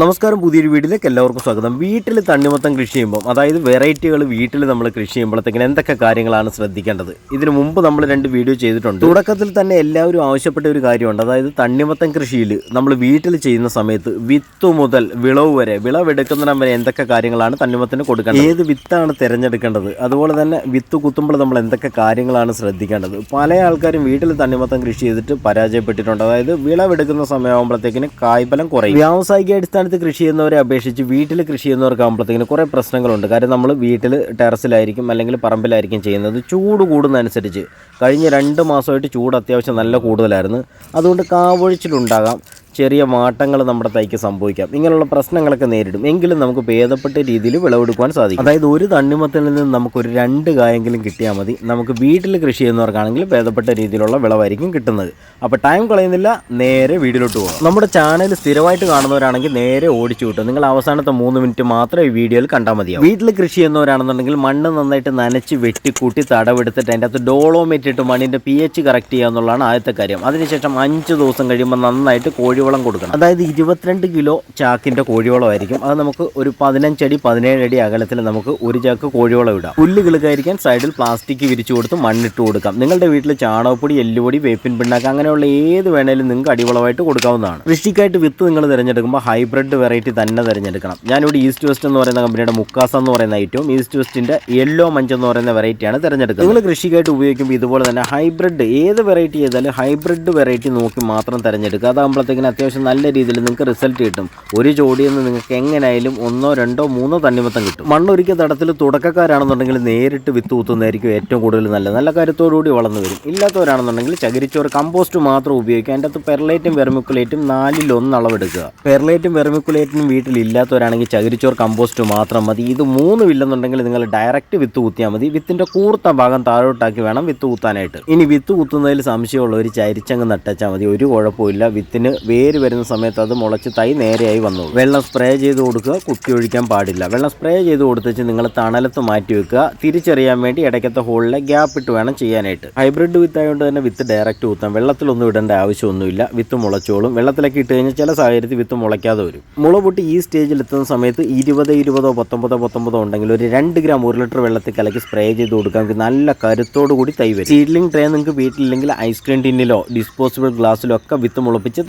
നമസ്കാരം പുതിയൊരു വീട്ടിലേക്ക് എല്ലാവർക്കും സ്വാഗതം. വീട്ടിൽ തണ്ണിമത്തം കൃഷി ചെയ്യുമ്പോൾ അതായത് വെറൈറ്റികൾ വീട്ടിൽ നമ്മൾ കൃഷി ചെയ്യുമ്പോഴത്തേക്കിന് എന്തൊക്കെ കാര്യങ്ങളാണ് ശ്രദ്ധിക്കേണ്ടത്? ഇതിനു മുമ്പ് നമ്മൾ രണ്ട് വീഡിയോ ചെയ്തിട്ടുണ്ട്. തുടക്കത്തിൽ തന്നെ എല്ലാവരും ആവശ്യപ്പെട്ട ഒരു കാര്യമുണ്ട്. അതായത് തണ്ണിമത്തം കൃഷിയിൽ നമ്മൾ വീട്ടിൽ ചെയ്യുന്ന സമയത്ത് വിത്ത് മുതൽ വിളവ് വരെ വിളവെടുക്കുന്നിടം വരെ എന്തൊക്കെ കാര്യങ്ങളാണ് തണ്ണിമത്തിന് കൊടുക്കേണ്ടത്? ഏത് വിത്താണ് തിരഞ്ഞെടുക്കേണ്ടത്? അതുപോലെ തന്നെ വിത്ത് കുത്തുമ്പോൾ നമ്മൾ എന്തൊക്കെ കാര്യങ്ങളാണ് ശ്രദ്ധിക്കേണ്ടത്? പല ആൾക്കാരും വീട്ടിൽ തണ്ണിമത്തം കൃഷി ചെയ്തിട്ട് പരാജയപ്പെട്ടിട്ടുണ്ട്. അതായത് വിളവെടുക്കുന്ന സമയമാകുമ്പോഴത്തേക്കിന് കായ്ഫലം കുറയും. വ്യാവസായിക അടിസ്ഥാനത്തിൽ കൃഷി ചെയ്യുന്നവരെ അപേക്ഷിച്ച് വീട്ടിൽ കൃഷി ചെയ്യുന്നവർക്കാകുമ്പോഴത്തേക്കിന് കുറേ പ്രശ്നങ്ങളുണ്ട്. കാര്യം നമ്മൾ വീട്ടിൽ ടെറസിലായിരിക്കും അല്ലെങ്കിൽ പറമ്പിലായിരിക്കും ചെയ്യുന്നത്. ചൂട് കൂടുന്നതനുസരിച്ച് കഴിഞ്ഞ രണ്ട് മാസമായിട്ട് ചൂട് അത്യാവശ്യം നല്ല കൂടുതലായിരുന്നു. അതുകൊണ്ട് കാവൊഴിച്ചിലുണ്ടാകാം. ചെറിയ മാറ്റങ്ങൾ നമ്മുടെ തൈക്ക് സംഭവിക്കാം. ഇങ്ങനെയുള്ള പ്രശ്നങ്ങളൊക്കെ നേരിടും. എങ്കിലും നമുക്ക് ഭേദപ്പെട്ട രീതിയിൽ വിളവെടുക്കുവാൻ സാധിക്കും. അതായത് ഒരു തണ്ണിമത്തിൽ നിന്ന് നമുക്കൊരു രണ്ട് കായെങ്കിലും കിട്ടിയാൽ മതി. നമുക്ക് വീട്ടിൽ കൃഷി ചെയ്യുന്നവർക്കാണെങ്കിൽ ഭേദപ്പെട്ട രീതിയിലുള്ള വിളവായിരിക്കും കിട്ടുന്നത്. അപ്പോൾ ടൈം കളയുന്നില്ല നേരെ വീഡിയോയിലോട്ട് പോകാം നമ്മുടെ ചാനൽ സ്ഥിരമായിട്ട് കാണുന്നവരാണെങ്കിൽ നേരെ ഓടിച്ചു കിട്ടും നിങ്ങൾ അവസാനത്തെ മൂന്ന് മിനിറ്റ് മാത്രമേ ഈ വീഡിയോയിൽ കണ്ടാൽ മതിയാവും. വീട്ടിൽ കൃഷി ചെയ്യുന്നവരാണെന്നുണ്ടെങ്കിൽ മണ്ണ് നന്നായിട്ട് നനച്ച് വെട്ടിക്കൂട്ടി തടവെടുത്തിട്ട് അതിന്റെ അകത്ത് ഡോളോമേറ്റ് ഇട്ട് മണ്ണിന്റെ പി എച്ച് കറക്റ്റ് ചെയ്യുക എന്നുള്ളതാണ് ആദ്യത്തെ കാര്യം. അതിനുശേഷം അഞ്ച് ദിവസം കഴിയുമ്പോൾ നന്നായിട്ട് കോഴിവളം കൊടുക്കണം. അതായത് ഇരുപത്തിരണ്ട് കിലോ ചാക്കിന്റെ കോഴിവളമായിരിക്കും. അത് നമുക്ക് ഒരു പതിനഞ്ചടി പതിനേഴ് അടി അകലത്തിൽ നമുക്ക് ഒരു ചാക്ക് കോഴിവളം ഇടാം. പുല്ല് കിളുക്കായിരിക്കാൻ സൈഡിൽ പ്ലാസ്റ്റിക് വിരിച്ചു കൊടുത്ത് മണ്ണിട്ട് കൊടുക്കാം. നിങ്ങളുടെ വീട്ടിൽ ചാണകപ്പൊടി എല്ലുപൊടി വേപ്പിൻ പിണ്ണാക്ക് അങ്ങനെയുള്ള ഏത് വേണേലും നിങ്ങൾക്ക് അടിവളമായിട്ട് കൊടുക്കാവുന്നതാണ്. കൃഷിക്കായിട്ട് വിത്ത് നിങ്ങൾ തിരഞ്ഞെടുക്കുമ്പോൾ ഹൈബ്രിഡ് വെറൈറ്റി തന്നെ തിരഞ്ഞെടുക്കണം. ഞാനിവിടെ ഈസ്റ്റ് വെസ്റ്റ് എന്ന് പറയുന്ന കമ്പനിയുടെ മുക്കാസ എന്ന് പറയുന്ന ഐറ്റവും ഈസ്റ്റ് വെസ്റ്റിന്റെ യെല്ലോ മഞ്ച് എന്ന് പറയുന്ന വെറൈറ്റിയാണ് തിരഞ്ഞെടുക്കുന്നത്. നിങ്ങൾ കൃഷിക്കായിട്ട് ഉപയോഗിക്കുമ്പോൾ ഇതുപോലെ തന്നെ ഹൈബ്രിഡ് ഏത് വെറൈറ്റി ചെയ്താലും ഹൈബ്രിഡ് വെറൈറ്റി നോക്കി മാത്രം തിരഞ്ഞെടുക്കുക. അതാകുമ്പോഴത്തേക്കിന് അത്യാവശ്യം നല്ല രീതിയിൽ നിങ്ങൾക്ക് റിസൾട്ട് കിട്ടും. ഒരു ജോഡിയിൽ നിന്ന് നിങ്ങൾക്ക് എങ്ങനെയായാലും ഒന്നോ രണ്ടോ മൂന്നോ തണ്ണിമത്തം കിട്ടും. മണ്ണൊരിക്കൽ തടത്തിൽ തുടക്കക്കാരാണെന്നുണ്ടെങ്കിൽ നേരിട്ട് വിത്ത് കുത്തുന്നതായിരിക്കും ഏറ്റവും കൂടുതൽ നല്ലത്. നല്ല കരുത്തോടുകൂടി വളർന്നു വരും. ഇല്ലാത്തവരാണെന്നുണ്ടെങ്കിൽ ചകിരിച്ചോറ് കമ്പോസ്റ്റ് മാത്രം ഉപയോഗിക്കുക. അതിന്റെ അകത്ത് പെർലൈറ്റും വെർമിക്കുലേറ്റും നാലിൽ ഒന്ന് അളവെടുക്കുക. പെർലൈറ്റും വെർമിക്കുലേറ്റും വീട്ടിൽ ഇല്ലാത്തവരാണെങ്കിൽ ചകിരിച്ചോറ് കമ്പോസ്റ്റ് മാത്രം മതി. ഇത് മൂന്നും ഇല്ലെന്നുണ്ടെങ്കിൽ നിങ്ങൾ ഡയറക്റ്റ് വിത്ത് കുത്തിയാൽ മതി. വിത്തിന്റെ കൂർത്ത ഭാഗം താഴോട്ടാക്കി വേണം വിത്ത് കുത്താനായിട്ട് ഇനി വിത്ത് കുത്തുന്നതിൽ സംശയമുള്ളവർ ചരിച്ചങ്ങ് നട്ടച്ചാൽ മതി. ഒരു കുഴപ്പമില്ല വിത്തിന് വേര് വരുന്ന സമയത്ത് അത് മുളച്ച് തൈ നേരെയായി വന്നു. വെള്ളം സ്പ്രേ ചെയ്ത് കൊടുക്കുക കുത്തി ഒഴിക്കാൻ പാടില്ല. വെള്ളം സ്പ്രേ ചെയ്ത് കൊടുത്തിച്ച് നിങ്ങൾ തണലത്ത് മാറ്റി വെക്കുക. തിരിച്ചറിയാൻ വേണ്ടി ഇടയ്ക്കത്തെ ഹോളിലെ ഗ്യാപ്പ് ഇട്ട് വേണം ചെയ്യാനായിട്ട്. ഹൈബ്രിഡ് വിത്ത് ആയതുകൊണ്ട് തന്നെ വിത്ത് ഡയറക്റ്റ് കുത്താം വെള്ളത്തിലൊന്നും ഇടേണ്ട ആവശ്യമൊന്നുമില്ല. വിത്ത് മുളച്ചോളും. വെള്ളത്തിലൊക്കെ ഇട്ട് കഴിഞ്ഞാൽ ചില സാഹചര്യത്തിൽ വിത്ത് മുളയ്ക്കാതെ വരും. മുള പൊട്ടി ഈ സ്റ്റേജിൽ എത്തുന്ന സമയത്ത് ഇരുപത് ഇരുപതോ പത്തൊമ്പതോ പത്തൊമ്പതോ ഉണ്ടെങ്കിൽ ഒരു രണ്ട് ഗ്രാം ഒരു ലിറ്റർ വെള്ളത്തിൽ കലക്കി സ്പ്രേ ചെയ്ത് കൊടുക്കാം നമുക്ക് നല്ല കരുത്തോടു കൂടി തൈ വരും. സീഡ്ലിംഗ് ട്രേ നിങ്ങൾക്ക് വീട്ടിലില്ലെങ്കിൽ ഐസ്ക്രീം ടിന്നിലോ ഡിസ്പോസിബിൾ ഗ്ലാസ്സിലോ ഒക്കെ വിത്ത് മുളപ്പിച്ച്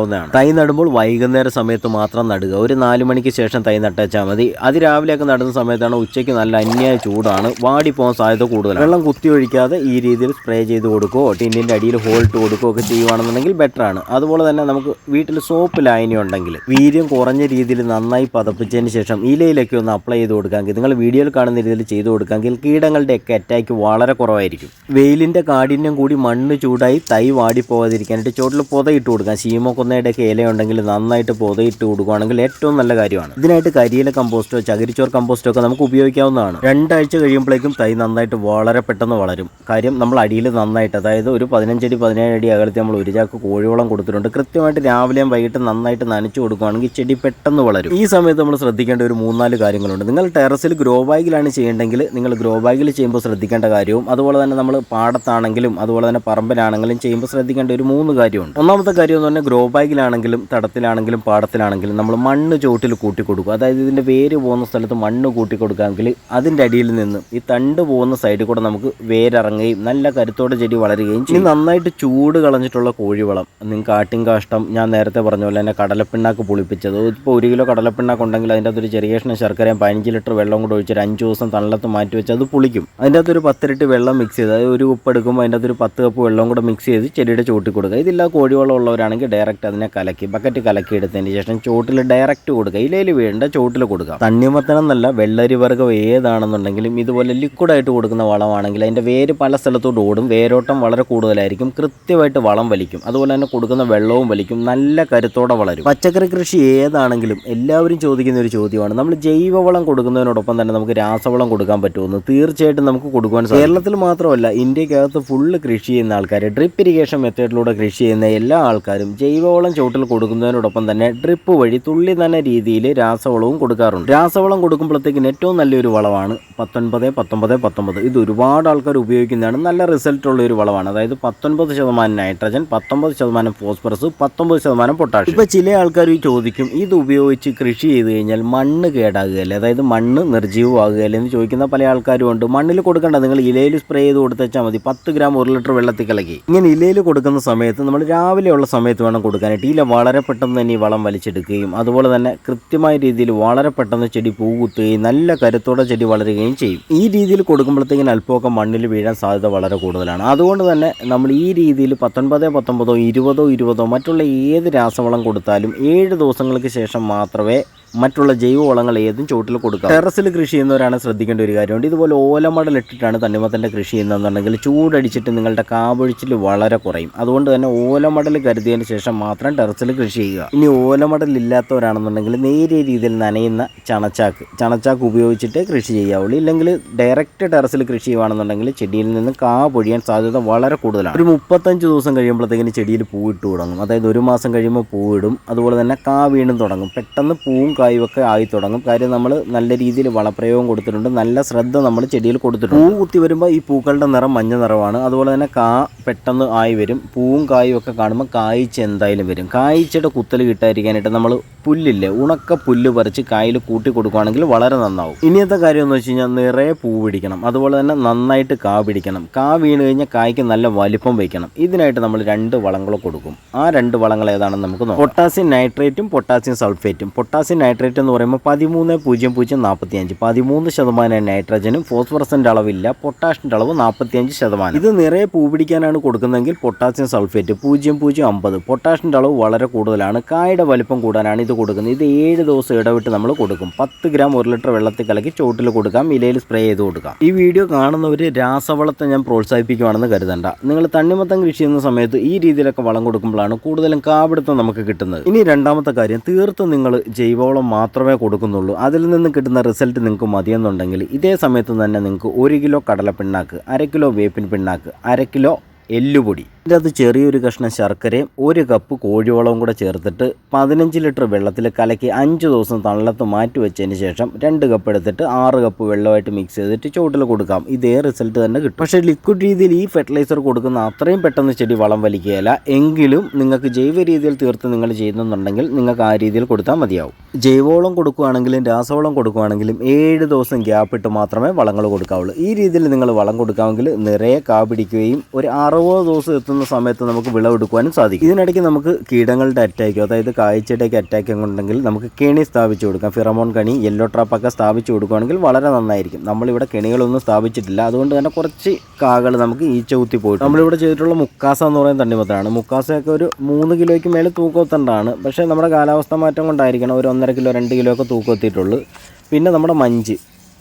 തൈയാക്കാവുന്നതാണ് തൈ നടുമ്പോൾ വൈകുന്നേര സമയത്ത് മാത്രം നടുക. ഒരു നാല് മണിക്ക് ശേഷം തൈ നട്ടേച്ചാൽ മതി. അതിരാവിലെയൊക്കെ നടുന്ന സമയത്താണ് ഉച്ചയ്ക്ക് നല്ല അന്യായ ചൂടാണ്. വാടി പോകാൻ സാധ്യത കൂടുതൽ വെള്ളം കുത്തി ഒഴിക്കാതെ ഈ രീതിയിൽ സ്പ്രേ ചെയ്ത് കൊടുക്കുകയോ ടിന്നിന്റെ അടിയിൽ ഹോൾട്ട് കൊടുക്കുകയോ ഒക്കെ ചെയ്യുവാണെന്നുണ്ടെങ്കിൽ ബെറ്റർ ആണ്. അതുപോലെ തന്നെ നമുക്ക് വീട്ടിൽ സോപ്പ് ലായനി ഉണ്ടെങ്കിൽ വീര്യം കുറഞ്ഞ രീതിയിൽ നന്നായി പതപ്പിച്ചതിന് ശേഷം ഇലയിലൊക്കെ ഒന്ന് അപ്ലൈ ചെയ്ത് കൊടുക്കാമെങ്കിൽ നിങ്ങൾ വീഡിയോയിൽ കാണുന്ന രീതിയിൽ ചെയ്ത് കൊടുക്കാമെങ്കിൽ കീടങ്ങളുടെ ഒക്കെ അറ്റാക്ക് വളരെ കുറവായിരിക്കും. വെയിലിന്റെ കാഠിന്യം കൂടി മണ്ണ് ചൂടായി തൈ വാടി പോകാതിരിക്കാനായിട്ട് ചോട്ടിൽ പുതയിട്ട് കൊടുക്കാം. ശീമക്കൊന്നയുടെ ഒക്കെ ഇലയുണ്ടെങ്കിൽ നന്നായിട്ട് പുതയിട്ട് കൊടുക്കുകയാണെങ്കിൽ ഏറ്റവും നല്ല കാര്യമാണ്. ഇതിനായിട്ട് കരിയില കമ്പോസ്റ്റോ ചകിരിച്ചോർ കമ്പോസ്റ്റോ ഒക്കെ നമുക്ക് ഉപയോഗിക്കാവുന്നതാണ്. രണ്ടാഴ്ച കഴിയുമ്പോഴേക്കും തൈ നന്നായിട്ട് വളരെ പെട്ടെന്ന് വളരും. കാര്യം നമ്മൾ അടിയിൽ നന്നായിട്ട് അതായത് ഒരു പതിനഞ്ചടി പതിനേഴ് അടി അകലത്തിൽ നമ്മൾ ഒരു ചാക്ക് കോഴിവളം കൊടുത്തിട്ടുണ്ട്. കൃത്യമായിട്ട് രാവിലെയും വൈകിട്ട് നന്നായിട്ട് നനച്ചു കൊടുക്കുകയാണെങ്കിൽ ചെടി പെട്ടെന്ന് വളരും. ഈ സമയത്ത് നമ്മൾ ശ്രദ്ധിക്കേണ്ട ഒരു മൂന്നാൽ കാര്യങ്ങളുണ്ട്. നിങ്ങൾ ടെറസിൽ ഗ്രോ ബാഗിലാണ് ചെയ്യേണ്ടെങ്കിൽ നിങ്ങൾ ഗ്രോ ബാഗിൽ ചെയ്യുമ്പോൾ ശ്രദ്ധിക്കേണ്ട കാര്യവും അതുപോലെ തന്നെ നമ്മൾ പാടത്താണെങ്കിലും അതുപോലെ തന്നെ പറമ്പിലാണെങ്കിലും ചെയ്യുമ്പോൾ ശ്രദ്ധിക്കേണ്ട ഒരു മൂന്ന് കാര്യമുണ്ട്. ഒന്നാമത്തെ കാര്യം എന്ന് പറഞ്ഞാൽ ഗ്രോ ബാഗിലാണെങ്കിലും തടത്തിലാണെങ്കിലും പാടത്തിലാണെങ്കിലും നമ്മൾ മണ്ണ് ചോട്ടിൽ കൂട്ടി കൊടുക്കുക അതായത് ഇതിന്റെ വേര് പോകുന്ന സ്ഥലത്ത് മണ്ണ് കൂട്ടി കൊടുക്കാമെങ്കിൽ അതിന്റെ അടിയിൽ നിന്ന് ഈ തണ്ട് പോകുന്ന സൈഡിൽ കൂടെ നമുക്ക് വേരിറങ്ങുകയും നല്ല കരുത്തോടെ ചെടി വളരുകയും ചെയ്യും. നന്നായിട്ട് ചൂട് കളഞ്ഞിട്ടുള്ള കോഴിവളം നിങ്ങൾക്ക് ആട്ടിൻ കാഷ്ടം ഞാൻ നേരത്തെ പറഞ്ഞ പോലെ തന്നെ കടലപ്പിണ്ണാക്ക് പുളിപ്പിച്ചത്. ഇപ്പോൾ ഒരു കിലോ കടലപ്പിണ്ണാക്ക് ഉണ്ടെങ്കിൽ അതിന്റെ അകത്തൊരു ചെറിയ കഷ്ണം ശർക്കരയും പതിനഞ്ച് ലിറ്റർ വെള്ളം കൂടെ ഒഴിച്ച് ഒരു അഞ്ച് ദിവസം തണലത്ത് മാറ്റി വെച്ച് അത് പുളിക്കും. അതിന്റെ അകത്തൊരു പത്തിരട്ടി വെള്ളം മിക്സ് ചെയ്ത് അതായത് ഒരു ഉപ്പ് എടുക്കുമ്പോൾ അതിന്റെ അകത്തൊരു പത്ത് കപ്പ് വെള്ളം കൂടെ മിക്സ് ചെയ്ത് ചെടിയുടെ ചൂട്ടി കൊടുക്കുക. ഇതില്ല കോഴിവളം ഉള്ളവരാണെങ്കിൽ ഡയറക്റ്റ് അതിനെ കലക്കി ബക്കറ്റ് കലക്കി എടുത്തതിന് ശേഷം ചോട്ടിൽ ഡയറക്റ്റ് കൊടുക്കുക. ഇലയിൽ വീണ്ട ചോട്ടിൽ കൊടുക്കുക. തണ്ണിമത്തനം എന്നല്ല വെള്ളരി വർഗം ഏതാണെന്നുണ്ടെങ്കിലും ഇതുപോലെ ലിക്വിഡായിട്ട് കൊടുക്കുന്ന വളമാണെങ്കിൽ അതിന്റെ വേര് പല സ്ഥലത്തോട്ട് ഓടും. വേരോട്ടം വളരെ കൂടുതലായിരിക്കും. കൃത്യമായിട്ട് വളം വലിക്കും. അതുപോലെ തന്നെ കൊടുക്കുന്ന വെള്ളവും വലിക്കും. നല്ല കരുത്തോടെ വളരും. പച്ചക്കറി കൃഷി ഏതാണെങ്കിലും എല്ലാവരും ചോദിക്കുന്ന ഒരു ചോദ്യമാണ്. നമ്മൾ ജൈവവളം കൊടുക്കുന്നതിനോടൊപ്പം തന്നെ നമുക്ക് രാസവളം കൊടുക്കാൻ പറ്റുമെന്ന് തീർച്ചയായിട്ടും നമുക്ക് കൊടുക്കുവാൻ സാധിക്കും. കേരളത്തിൽ മാത്രമല്ല ഇന്ത്യക്കകത്ത് ഫുള്ള് കൃഷി ചെയ്യുന്ന ആൾക്കാർ ഡ്രിപ്പ് ഇറിഗേഷൻ മെത്തേഡിലൂടെ കൃഷി ചെയ്യുന്ന എല്ലാ ആൾക്കാരും ജൈവ ജൈവവളം ചുവട്ടിൽ കൊടുക്കുന്നതിനോടൊപ്പം തന്നെ ഡ്രിപ്പ് വഴി തുള്ളി തന്നെ രീതിയിൽ രാസവളവും കൊടുക്കാറുണ്ട്. രാസവളം കൊടുക്കുമ്പോഴത്തേക്കിന് ഏറ്റവും നല്ലൊരു വളമാണ് പത്തൊൻപത് പത്തൊമ്പത് പത്തൊമ്പത് ഇത് ഒരുപാട് ആൾക്കാർ ഉപയോഗിക്കുന്നതാണ്. നല്ല റിസൾട്ട് ഉള്ള ഒരു വളമാണ്. അതായത് പത്തൊൻപത് ശതമാനം നൈട്രജൻ പത്തൊമ്പത് ശതമാനം ഫോസ്ഫറസ് പത്തൊമ്പത് ശതമാനം പൊട്ടാഷ്യം ഇപ്പോൾ ചില ആൾക്കാർ ചോദിക്കും ഇത് ഉപയോഗിച്ച് കൃഷി ചെയ്ത് കഴിഞ്ഞാൽ മണ്ണ് കേടാകുകയല്ലേ? അതായത് മണ്ണ് നിർജീവമാകുകയല്ലേ എന്ന് ചോദിക്കുന്ന പല ആൾക്കാരും ഉണ്ട്. മണ്ണിൽ കൊടുക്കേണ്ട നിങ്ങൾ ഇലയിൽ സ്പ്രേ ചെയ്ത് കൊടുത്തുവെച്ചാൽ മതി. പത്ത് ഗ്രാം ഒരു ലിറ്റർ വെള്ളത്തിൽ കലക്കി. ഇങ്ങനെ ഇലയിൽ കൊടുക്കുന്ന സമയത്ത് നമ്മൾ രാവിലെയുള്ള സമയത്ത് വേണം കൊടുക്കാനായിട്ട് ഇല വളരെ പെട്ടെന്ന് തന്നെ ഈ വളം വലിച്ചെടുക്കുകയും അതുപോലെ തന്നെ കൃത്യമായ രീതിയിൽ വളരെ പെട്ടെന്ന് ചെടി പൂ കുത്തുകയും നല്ല കരുത്തോടെ ചെടി വളരുകയും ചെയ്യും. ഈ രീതിയിൽ കൊടുക്കുമ്പോഴത്തേക്കിന് അല്പമൊക്കെ മണ്ണിൽ വീഴാൻ സാധ്യത വളരെ കൂടുതലാണ്. അതുകൊണ്ട് തന്നെ നമ്മൾ ഈ രീതിയിൽ പത്തൊൻപതോ പത്തൊമ്പതോ ഇരുപതോ ഇരുപതോ മറ്റുള്ള ഏത് രാസവളം കൊടുത്താലും ഏഴ് ദിവസങ്ങൾക്ക് ശേഷം മാത്രമേ മറ്റുള്ള ജൈവവളങ്ങൾ ഏതും ചുവട്ടിൽ കൊടുക്കാം ടെറസിൽ കൃഷി ചെയ്യുന്നവരാണ് ശ്രദ്ധിക്കേണ്ട ഒരു കാര്യമുണ്ട്. ഇതുപോലെ ഓലമടൽ ഇട്ടിട്ടാണ് തണ്ണിമത്തന്റെ കൃഷി ചെയ്യുന്നതെന്നുണ്ടെങ്കിൽ ചൂടടിച്ചിട്ട് നിങ്ങളുടെ കാവൊഴിച്ചിൽ വളരെ കുറയും. അതുകൊണ്ട് തന്നെ ഓലമടൽ കരുതിയതിന് ശേഷം മാത്രം ടെറസിൽ കൃഷി ചെയ്യുക. ഇനി ഓലമടൽ ഇല്ലാത്തവരാണെന്നുണ്ടെങ്കിൽ നേരിയ രീതിയിൽ നനയുന്ന ചണച്ചാക്ക്. ചണച്ചാക്ക് ഉപയോഗിച്ചിട്ട് കൃഷി ചെയ്യാവുള്ളൂ. ഇല്ലെങ്കിൽ ഡയറക്റ്റ് ടെറസിൽ കൃഷി ചെയ്യുകയാണെന്നുണ്ടെങ്കിൽ ചെടിയിൽ നിന്ന് കാ പൊഴിയാൻ സാധ്യത വളരെ കൂടുതലാണ്. ഒരു മുപ്പത്തഞ്ച് ദിവസം കഴിയുമ്പോഴത്തേക്കിന് ചെടിയിൽ പൂവിട്ട് തുടങ്ങും. അതായത് ഒരു മാസം കഴിയുമ്പോൾ പൂവിടും അതുപോലെ തന്നെ കാ വീണ്ടും തുടങ്ങും. പെട്ടെന്ന് പൂവും കായും ഒക്കെ ആയി തുടങ്ങും. കാര്യം നമ്മൾ നല്ല രീതിയിൽ വളപ്രയോഗം കൊടുത്തിട്ടുണ്ട്. നല്ല ശ്രദ്ധ നമ്മൾ ചെടിയിൽ കൊടുത്തിട്ടുണ്ട്. പൂ കുത്തി വരുമ്പോൾ ഈ പൂക്കളുടെ നിറം മഞ്ഞ നിറമാണ്. അതുപോലെ തന്നെ കാ പെട്ടെന്ന് ആയി വരും. പൂവും കായും ഒക്കെ കാണുമ്പോൾ കായ്ച്ച് എന്തായാലും വരും. കായ്ച്ചയുടെ കുത്തൽ കിട്ടാതിരിക്കാനായിട്ട് നമ്മൾ പുല്ലില്ലേ? ഉണക്ക പുല്ല് പറിച്ച് കായിൽ കൂട്ടി കൊടുക്കുകയാണെങ്കിൽ വളരെ നന്നാവും. ഇനിയത്തെ കാര്യം എന്ന് വെച്ച് കഴിഞ്ഞാൽ നിറയെ പൂ പിടിക്കണം. അതുപോലെ തന്നെ നന്നായിട്ട് കാ പിടിക്കണം. കാ വീണ് കഴിഞ്ഞാൽ കായ്ക്ക് നല്ല വലിപ്പം വയ്ക്കണം. ഇതിനായിട്ട് നമ്മൾ രണ്ട് വളങ്ങൾ കൊടുക്കും. ആ രണ്ട് വളങ്ങൾ ഏതാണെന്ന് നമുക്ക് നോക്കാം. പൊട്ടാസ്യം നൈട്രേറ്റും പൊട്ടാസ്യം സൾഫേറ്റും. പൊട്ടാസ്യം നൈട്രേറ്റ് എന്ന് പറയുമ്പോൾ പതിമൂന്ന് പൂജ്യം പൂജ്യം നാൽപ്പത്തി അഞ്ച് പതിമൂന്ന് ശതമാനം നൈട്രജനും ഫോസ്ഫറസിന്റെ അളവില്ല. പൊട്ടാഷിന്റെ അളവ് നാൽപ്പത്തിയഞ്ച് ശതമാനം. ഇത് നിറയെ പൂ പിടിക്കാനാണ് കൊടുക്കുന്നതെങ്കിൽ പൊട്ടാസ്യം സൾഫേറ്റ് പൂജ്യം പൂജ്യം അമ്പത്. പൊട്ടാഷിന്റെ അളവ് വളരെ കൂടുതലാണ്. കായുടെ വലിപ്പം കൂടാനാണ് ഇത് കൊടുക്കുന്നത്. ഇത് ഏഴ് ദിവസം ഇടവിട്ട് നമ്മൾ കൊടുക്കും. പത്ത് ഗ്രാം ഒരു ലിറ്റർ വെള്ളത്തിൽ കലക്കി ചോട്ടിൽ കൊടുക്കാം. ഇലയിൽ സ്പ്രേ ചെയ്ത് കൊടുക്കാം. ഈ വീഡിയോ കാണുന്നവർ രാസവളത്തെ ഞാൻ പ്രോത്സാഹിപ്പിക്കുവാണെന്ന് കരുതണ്ട. നിങ്ങൾ തണ്ണിമത്തം കൃഷി ചെയ്യുന്ന സമയത്ത് ഈ രീതിയിലൊക്കെ വളം കൊടുക്കുമ്പോഴാണ് കൂടുതലും കാപിടുത്തം നമുക്ക് കിട്ടുന്നത്. ഇനി രണ്ടാമത്തെ കാര്യം തീർത്തും നിങ്ങൾ ജൈവവളം മാത്രമേ കൊടുക്കുന്നുള്ളൂ. അതിൽ നിന്ന് കിട്ടുന്ന റിസൾട്ട് നിങ്ങൾക്ക് മതിയെന്നുണ്ടെങ്കിൽ ഇതേ സമയത്ത് തന്നെ നിങ്ങൾക്ക് ഒരു കിലോ കടല പിണ്ണാക്ക് അര കിലോ വേപ്പിൻ പിണ്ണാക്ക് അര കിലോ എല്ലുപൊടി ഇതിന്റെ അത് ചെറിയൊരു കഷ്ണം ശർക്കരയും ഒരു കപ്പ് കോഴിവളവും കൂടെ ചേർത്തിട്ട് പതിനഞ്ച് ലിറ്റർ വെള്ളത്തിൽ കലക്കി അഞ്ച് ദിവസം തള്ളത്ത് മാറ്റി വെച്ചതിന് ശേഷം രണ്ട് കപ്പ് എടുത്തിട്ട് ആറ് കപ്പ് വെള്ളമായിട്ട് മിക്സ് ചെയ്തിട്ട് ചുവട്ടിൽ കൊടുക്കാം. ഇതേ റിസൾട്ട് തന്നെ കിട്ടും. പക്ഷേ ലിക്വിഡ് രീതിയിൽ ഈ ഫെർട്ടിലൈസർ കൊടുക്കുന്ന അത്രയും പെട്ടെന്ന് ചെടി വളം വലിക്കുകയില്ല. എങ്കിലും നിങ്ങൾക്ക് ജൈവ രീതിയിൽ തീർത്ത് നിങ്ങൾ ചെയ്യുന്നുണ്ടെങ്കിൽ നിങ്ങൾക്ക് ആ രീതിയിൽ കൊടുത്താൽ മതിയാവും. ജൈവവളം കൊടുക്കുകയാണെങ്കിലും രാസവളം കൊടുക്കുകയാണെങ്കിലും ഏഴ് ദിവസം ഗ്യാപ്പ് ഇട്ട് മാത്രമേ വളങ്ങൾ കൊടുക്കാവുള്ളൂ. ഈ രീതിയിൽ നിങ്ങൾ വളം കൊടുക്കാമെങ്കിൽ നിറയെ കാ പിടിക്കുകയും ഒരു അറുപത് ദിവസം എത്തുന്ന സമയത്ത് നമുക്ക് വിളവെടുക്കുവാനും സാധിക്കും. ഇതിനിടയ്ക്ക് നമുക്ക് കീടങ്ങളുടെ അറ്റാക്കോ അതായത് കാഴ്ചയുടെയൊക്കെ അറ്റാക്ക് ഉണ്ടെങ്കിൽ നമുക്ക് കെണി സ്ഥാപിച്ചു കൊടുക്കാം. ഫിറമോൺ കണി യെല്ലോ ട്രാപ്പൊക്കെ സ്ഥാപിച്ചു കൊടുക്കുകയാണെങ്കിൽ വളരെ നന്നായിരിക്കും. നമ്മളിവിടെ കെണികളൊന്നും സ്ഥാപിച്ചിട്ടില്ല. അതുകൊണ്ട് തന്നെ കുറച്ച് കാകൾ നമുക്ക് ഈച്ച കുത്തി പോയിട്ട് നമ്മളിവിടെ ചെയ്തിട്ടുള്ള മുക്കാസ എന്ന് പറയുന്ന തണ്ണിമത്തനാണ്. മുക്കാസയൊക്കെ ഒരു മൂന്ന് കിലോയ്ക്ക് മേലെ തൂക്കത്തണ്ടാണ് പക്ഷേ നമ്മുടെ കാലാവസ്ഥ മാറ്റം കൊണ്ടായിരിക്കണം ഒരു ഒന്നര കിലോ രണ്ട് കിലോ ഒക്കെ തൂക്കത്തിയിട്ടുള്ളൂ. പിന്നെ നമ്മുടെ മഞ്ച്.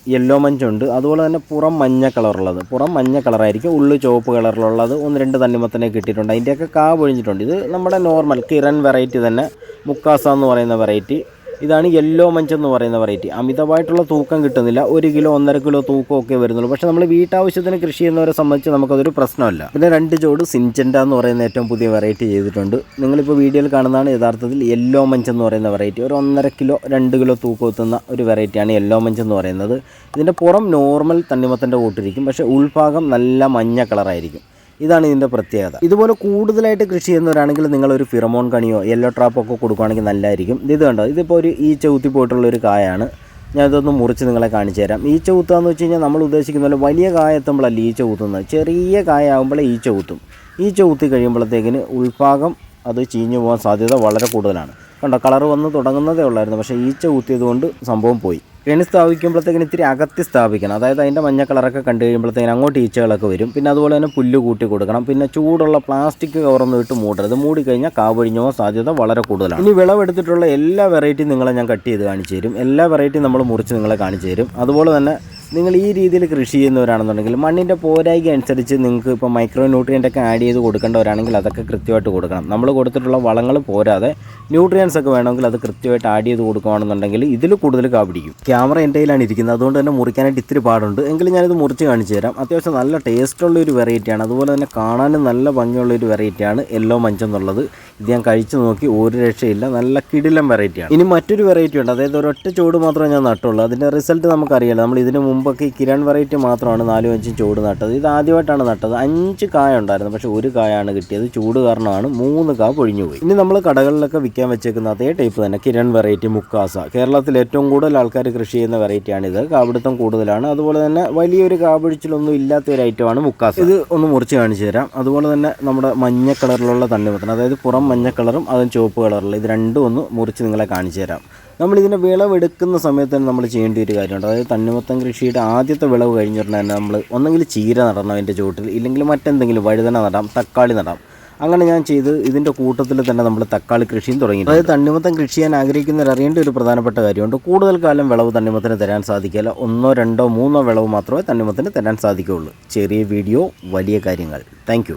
യെല്ലോ മഞ്ചുണ്ട് അതുപോലെ തന്നെ പുറം മഞ്ഞ കളറുള്ളത്. പുറം മഞ്ഞ കളറായിരിക്കും ഉള്ളു ചുവപ്പ് കളറിലുള്ളത്. ഒന്ന് രണ്ട് തന്നിമത്തനെ കിട്ടിയിട്ടുണ്ട് അതിന്റെയൊക്കെ കാ പൊഴിഞ്ഞിട്ടുണ്ട് ഇത് നമ്മുടെ നോർമൽ കിരൺ വെറൈറ്റി തന്നെ. മുക്കാസ എന്ന് പറയുന്ന വെറൈറ്റി ഇതാണ് യെല്ലോ മഞ്ച് എന്ന് പറയുന്ന വെറൈറ്റി അമിതമായിട്ടുള്ള തൂക്കം കിട്ടുന്നില്ല. ഒരു കിലോ ഒന്നര കിലോ തൂക്കം ഒക്കെ വരുന്നുള്ളൂ. പക്ഷെ നമ്മൾ വീട്ടാവശ്യത്തിന് കൃഷി ചെയ്യുന്നവരെ സംബന്ധിച്ച് നമുക്കതൊരു പ്രശ്നമല്ല. പിന്നെ രണ്ട് ചോട് സിഞ്ചൻഡ എന്ന് പറയുന്ന ഏറ്റവും പുതിയ വെറൈറ്റി ചെയ്തിട്ടുണ്ട്. നിങ്ങളിപ്പോൾ വീഡിയോയിൽ കാണുന്നതാണ് യഥാർത്ഥത്തിൽ യെല്ലോ മഞ്ച് എന്ന് പറയുന്ന വെറൈറ്റി ഒരു ഒന്നര കിലോ രണ്ട് കിലോ തൂക്കം എത്തുന്ന ഒരു വെറൈറ്റിയാണ് യെല്ലോ മഞ്ച് എന്ന് പറയുന്നത്. ഇതിന്റെ പുറം നോർമൽ തണ്ണിമത്തന്റെ കൂട്ടിരിക്കും. പക്ഷേ ഉൾഭാഗം നല്ല മഞ്ഞ കളറായിരിക്കും ഇതാണ് ഇതിന്റെ പ്രത്യേകത. ഇതുപോലെ കൂടുതലായിട്ട് കൃഷി ചെയ്യുന്നവരാണെങ്കിൽ നിങ്ങളൊരു ഫിറമോൺ കണിയോ യെല്ലോ ട്രാപ്പോ ഒക്കെ കൊടുക്കുകയാണെങ്കിൽ നല്ലതായിരിക്കും. ഇത് കണ്ടോ? ഇതിപ്പോൾ ഒരു ഈ ചവിത്തി പോയിട്ടുള്ള ഒരു കായാണ്. ഞാൻ ഇതൊന്ന് മുറിച്ച് നിങ്ങളെ കാണിച്ചു തരാം. ഈ ചവിത്താന്ന് വെച്ച് കഴിഞ്ഞാൽ നമ്മൾ ഉദ്ദേശിക്കുന്ന പോലെ വലിയ കായ എത്തുമ്പോഴല്ല ഈ ചവിത്തുന്നത് ചെറിയ കായ ആകുമ്പോഴേ ഈ ചവിത്തും ഈ ചവിത്തി കഴിയുമ്പോഴത്തേക്കിന് ഉൾഭാഗം അത് ചീഞ്ഞു പോകാൻ സാധ്യത വളരെ കൂടുതലാണ്. കണ്ടോ കളർ വന്ന് തുടങ്ങുന്നതേ ഉള്ളായിരുന്നു. പക്ഷേ ഈച്ച കുത്തിയത് കൊണ്ട് സംഭവം പോയി. കെണി സ്ഥാപിക്കുമ്പോഴത്തേക്കിന് ഇത്തിരി അകത്തി സ്ഥാപിക്കണം. അതായത് അതിന്റെ മഞ്ഞ കളറൊക്കെ കണ്ടു കഴിയുമ്പോഴത്തേക്കിന് അങ്ങോട്ട് ഈച്ചകളൊക്കെ വരും. പിന്നെ അതുപോലെ തന്നെ പുല്ല് കൂട്ടി കൊടുക്കണം. പിന്നെ ചൂടുള്ള പ്ലാസ്റ്റിക് കവറൊന്നും ഇട്ട് മൂടരുത്. മൂടി കഴിഞ്ഞാൽ കാവഴിഞ്ഞോ സാധ്യത വളരെ കൂടുതലാണ്. ഇനി വിളവെടുത്തിട്ടുള്ള എല്ലാ വെറൈറ്റിയും നിങ്ങളെ ഞാൻ കട്ട് ചെയ്ത് കാണിച്ചു തരും. എല്ലാ വെറൈറ്റിയും നമ്മൾ മുറിച്ച് നിങ്ങളെ കാണിച്ചു തരും. അതുപോലെ തന്നെ നിങ്ങൾ ഈ രീതിയിൽ കൃഷി ചെയ്യുന്നവരാണെന്നുണ്ടെങ്കിൽ മണ്ണിന്റെ പോരായ്ക അനുസരിച്ച് നിങ്ങൾക്ക് ഇപ്പോൾ മൈക്രോ ന്യൂട്രിയന്റ് ഒക്കെ ആഡ് ചെയ്ത് കൊടുക്കേണ്ടവരാണെങ്കിൽ അതൊക്കെ കൃത്യമായിട്ട് കൊടുക്കണം. നമ്മൾ കൊടുത്തിട്ടുള്ള വളങ്ങൾ പോരാതെ ന്യൂട്രിയൻസ് ഒക്കെ വേണമെങ്കിൽ അത് കൃത്യമായിട്ട് ആഡ് ചെയ്ത് കൊടുക്കുകയാണെന്നുണ്ടെങ്കിൽ ഇതിൽ കൂടുതൽ കാ പിടിക്കും. ക്യാമറ എന്റെ കയ്യിലാണ് ഇരിക്കുന്നത്. അതുകൊണ്ട് തന്നെ മുറിക്കാനായിട്ട് ഇത്തിരി പാടുണ്ട്. എങ്കിലും ഞാനിത് മുറിച്ച് കാണിച്ചു തരാം. അത്യാവശ്യം നല്ല ടേസ്റ്റുള്ള ഒരു വെറൈറ്റിയാണ് അതുപോലെ തന്നെ കാണാനും നല്ല ഭംഗിയുള്ള ഒരു വെറൈറ്റിയാണ് യെല്ലോ മഞ്ചെന്നുള്ളത് ഇത് ഞാൻ കഴിച്ചു നോക്കി ഒരു രക്ഷയില്ല. നല്ല കിടിലം വെറൈറ്റിയാണ് ഇനി മറ്റൊരു വെറൈറ്റി ഉണ്ട്. അതായത് ഒരൊറ്റ ചൂട് മാത്രമേ ഞാൻ നട്ടുള്ളൂ. അതിന്റെ റിസൾട്ട് നമുക്കറിയാലോ. നമ്മൾ ഇതിന് മുമ്പൊക്കെ ഈ കിരൺ വെറൈറ്റി മാത്രമാണ് നാലും അഞ്ചും ചൂട് നട്ടത്. ഇത് ആദ്യമായിട്ടാണ് നട്ടത്. അഞ്ച് കായ ഉണ്ടായിരുന്നു. പക്ഷെ ഒരു കായാണ് കിട്ടിയത്. ചൂട് കാരണമാണ് മൂന്ന് കാ പൊഴിഞ്ഞു പോയി. ഇനി നമ്മൾ കടകളിലൊക്കെ വിൽക്കാൻ വെച്ചേക്കുന്ന അതേ ടൈപ്പ് തന്നെ കിരൺ വെറൈറ്റി മുക്കാസ. കേരളത്തിൽ ഏറ്റവും കൂടുതൽ ആൾക്കാർ കൃഷി ചെയ്യുന്ന വെറൈറ്റിയാണിത്. കാപിടുത്തം കൂടുതലാണ്. അതുപോലെ തന്നെ വലിയൊരു കാപിടിച്ചിലൊന്നും ഇല്ലാത്ത ഒരു ഐറ്റമാണ് മുക്കാസ. ഇത് ഒന്ന് മുറിച്ച് കാണിച്ചു തരാം. അതുപോലെ തന്നെ നമ്മുടെ മഞ്ഞ കളറിലുള്ള തണ്ണിമത്തൻ. അതായത് പുറം മഞ്ഞ കളറും അതും ചുവപ്പ് കളറുള്ള ഇത് രണ്ടും ഒന്ന് മുറിച്ച് നിങ്ങളെ കാണിച്ചു തരാം. നമ്മൾ ഇതിന്റെ വിളവെടുക്കുന്ന സമയത്ത് തന്നെ നമ്മൾ ചെയ്യേണ്ട ഒരു കാര്യമുണ്ട്. അതായത് തണ്ണിമത്തൻ കൃഷിയുടെ ആദ്യത്തെ വിളവ് കഴിഞ്ഞിട്ട് തന്നെ നമ്മൾ ഒന്നെങ്കിൽ ചീര നടണം അതിന്റെ ചുവട്ടിൽ ഇല്ലെങ്കിൽ മറ്റെന്തെങ്കിലും വഴുതന നടാം തക്കാളി നടാം. അങ്ങനെ ഞാൻ ചെയ്ത് ഇതിന്റെ കൂട്ടത്തിൽ തന്നെ നമ്മൾ തക്കാളി കൃഷിയും തുടങ്ങി അതായത് തണ്ണിമത്തം കൃഷി ചെയ്യാൻ ആഗ്രഹിക്കുന്നവർ അറിയേണ്ട ഒരു പ്രധാനപ്പെട്ട കാര്യമുണ്ട്. കൂടുതൽ കാലം വിളവ് തണ്ണിമത്തിന് തരാൻ സാധിക്കില്ല ഒന്നോ രണ്ടോ മൂന്നോ വിളവ് മാത്രമേ തണ്ണിമത്തിന് തരാൻ സാധിക്കുകയുള്ളൂ. ചെറിയ വീഡിയോ വലിയ കാര്യങ്ങൾ. താങ്ക്